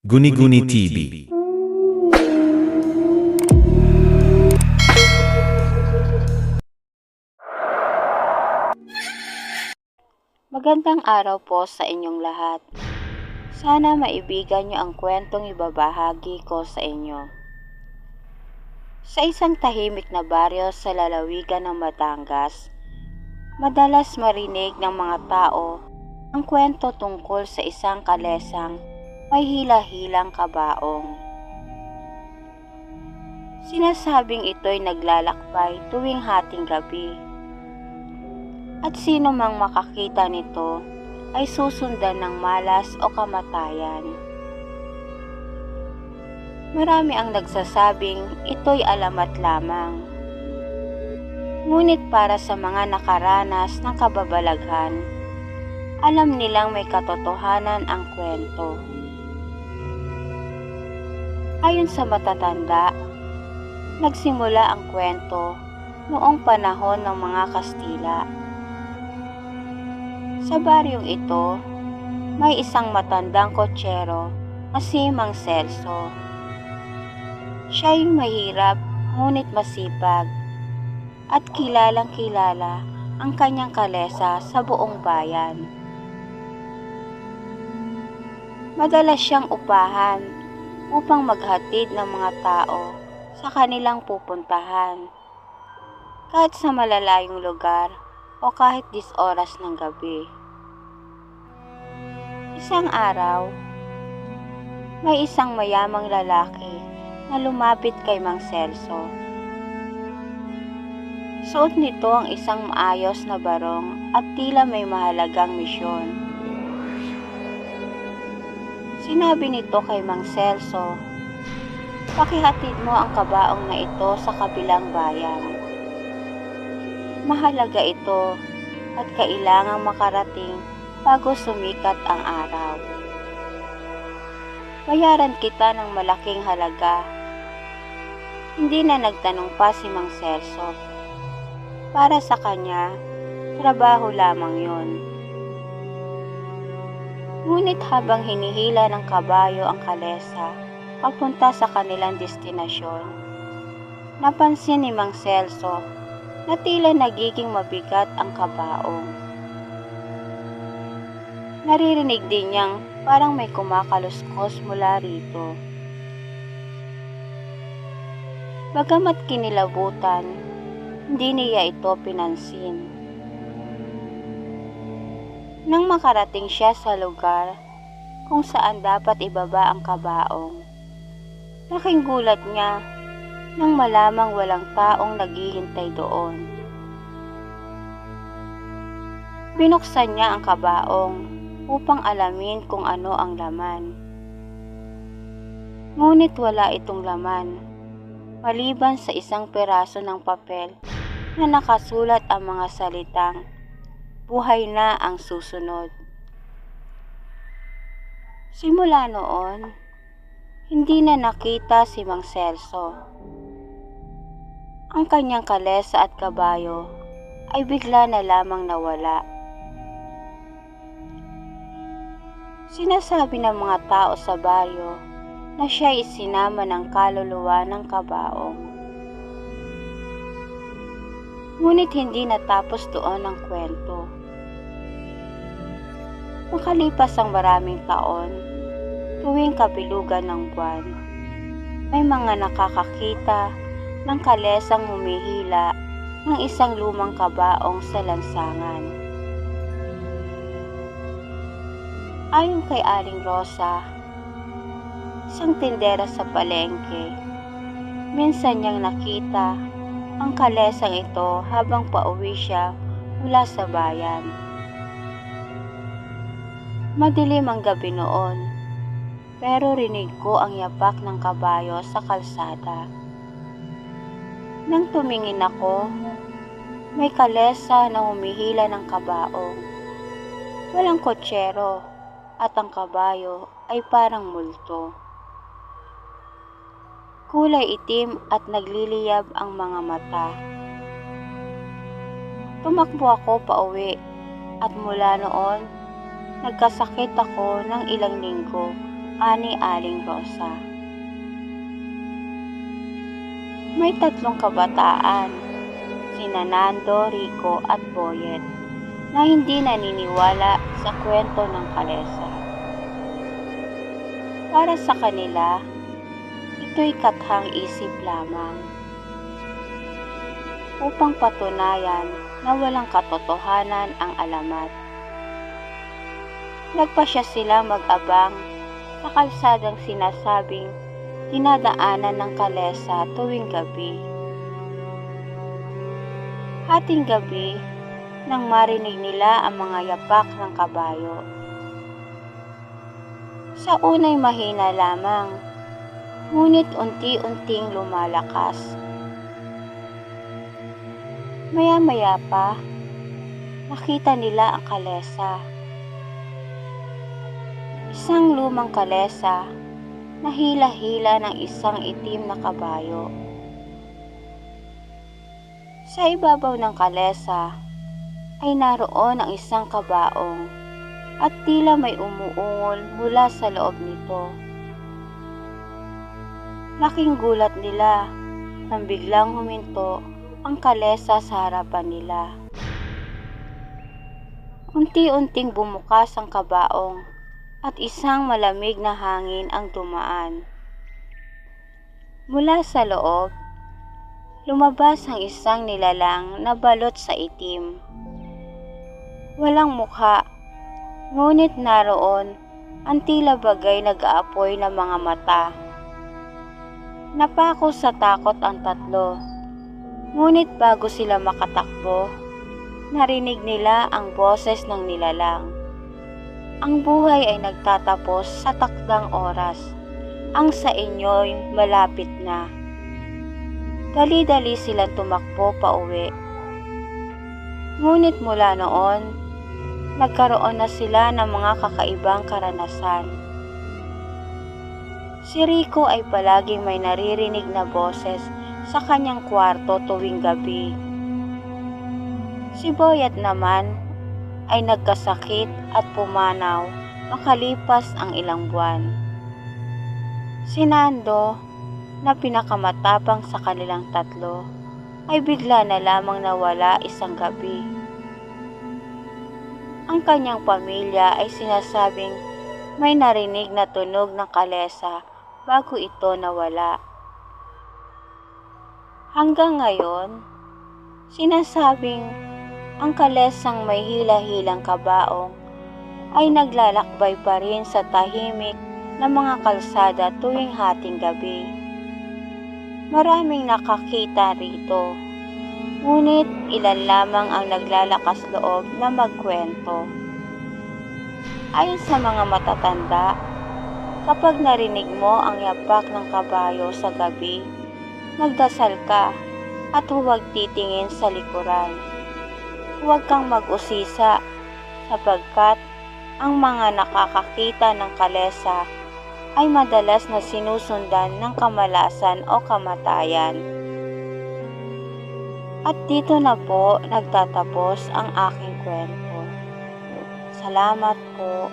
Guni-Guni TV. Magandang araw po sa inyong lahat. Sana maibigan niyo ang kwentong ibabahagi ko sa inyo. Sa isang tahimik na baryo sa lalawigan ng Batangas, madalas marinig ng mga tao ang kwento tungkol sa isang kalesang may hila-hilang kabaong. Sinasabing ito'y naglalakbay tuwing hating gabi at sino mang makakita nito ay susundan ng malas o kamatayan. Marami ang nagsasabing ito'y alamat lamang. Ngunit para sa mga nakaranas ng kababalaghan, alam nilang may katotohanan ang kwento. Ayon sa matatanda, nagsimula ang kwento noong panahon ng mga Kastila. Sa baryong ito, may isang matandang kotsero na si Mang Celso. Siya yung mahirap ngunit masipag at kilalang kilala ang kanyang kalesa sa buong bayan. Madalas siyang upahan upang maghatid ng mga tao sa kanilang pupuntahan kahit sa malalayong lugar o kahit 10 oras ng gabi. Isang araw, may isang mayamang lalaki na lumapit kay Mang Celso. Suot nito ang isang maayos na barong at tila may mahalagang misyon. Sinabi nito kay Mang Celso, Pakihatid mo ang kabaong na ito sa kabilang bayan. Mahalaga ito at kailangang makarating bago sumikat ang araw. Bayaran kita ng malaking halaga. Hindi na nagtanong pa si Mang Celso. Para sa kanya, trabaho lamang yon. Ngunit habang hinihila ng kabayo ang kalesa papunta sa kanilang destinasyon, napansin ni Mang Celso na tila nagiging mabigat ang kabaong. Naririnig din niyang parang may kumakaluskos mula rito. Bagamat kinilabutan, hindi niya ito pinansin. Nang makarating siya sa lugar kung saan dapat ibaba ang kabaong, laking gulat niya nang malamang walang taong naghihintay doon. Binuksan niya ang kabaong upang alamin kung ano ang laman. Ngunit wala itong laman, maliban sa isang peraso ng papel na nakasulat ang mga salitang, Buhay na ang susunod. Simula noon, hindi na nakita si Mang Celso. Ang kanyang kalesa at kabayo ay bigla na lamang nawala. Sinasabi ng mga tao sa baryo na siya isinama ng kaluluwa ng kabaong. Ngunit hindi natapos doon ang kwento. Makalipas ang maraming taon, tuwing kabilugan ng buwan, may mga nakakakita ng kalesang humihila ng isang lumang kabaong sa lansangan. Ayon kay Aling Rosa, isang tindera sa palengke, minsan niyang nakita ang kalesang ito habang pauwi siya mula sa bayan. Madilim ang gabi noon, pero rinig ko ang yapak ng kabayo sa kalsada. Nang tumingin ako, may kalesa na humihila ng kabaong. Walang kotsero at ang kabayo ay parang multo. Kulay itim at nagliliyab ang mga mata. Tumakbo ako pauwi at mula noon, nagkasakit ako ng ilang linggo ani Aling Rosa. May tatlong kabataan, sina Nando, Rico at Boyet, na hindi naniniwala sa kwento ng kalesa. Para sa kanila, ito'y kathang isip lamang. Upang patunayan na walang katotohanan ang alamat. Nagpasya sila mag-abang sa kalsadang sinasabing dinadaanan ng kalesa tuwing gabi. Hating gabi, nang marinig nila ang mga yapak ng kabayo. Sa unay mahina lamang, ngunit unti-unting lumalakas. Maya-maya pa, nakita nila ang kalesa. Isang lumang kalesa na hila-hila ng isang itim na kabayo. Sa ibabaw ng kalesa ay naroon ang isang kabaong at tila may umuungol mula sa loob nito. Laking gulat nila nang biglang huminto ang kalesa sa harapan nila. Unti-unting bumukas ang kabaong at isang malamig na hangin ang dumaan. Mula sa loob, lumabas ang isang nilalang na balot sa itim. Walang mukha, ngunit naroon ang tila bagay nag-aapoy na mga mata. Napako sa takot ang tatlo, ngunit bago sila makatakbo, narinig nila ang boses ng nilalang. Ang buhay ay nagtatapos sa takdang oras. Ang sa inyo'y malapit na. Dali-dali silang tumakbo pa uwi. Ngunit mula noon, nagkaroon na sila ng mga kakaibang karanasan. Si Rico ay palaging may naririnig na boses sa kanyang kwarto tuwing gabi. Si Boyat naman ay nagkasakit at pumanaw makalipas ang ilang buwan. Si Nando, na pinakamatapang sa kanilang tatlo, ay bigla na lamang nawala isang gabi. Ang kanyang pamilya ay sinasabing may narinig na tunog ng kalesa bago ito nawala. Hanggang ngayon, sinasabing ang kalesang may hila-hilang kabaong ay naglalakbay pa rin sa tahimik na mga kalsada tuwing hating gabi. Maraming nakakita rito, ngunit ilan lamang ang naglalakas loob na magkwento. Ayon sa mga matatanda, kapag narinig mo ang yapak ng kabayo sa gabi, magdasal ka at huwag titingin sa likuran. Huwag kang mag-usisa sapagkat ang mga nakakakita ng kalesa ay madalas na sinusundan ng kamalasan o kamatayan. At dito na po nagtatapos ang aking kwento. Salamat po.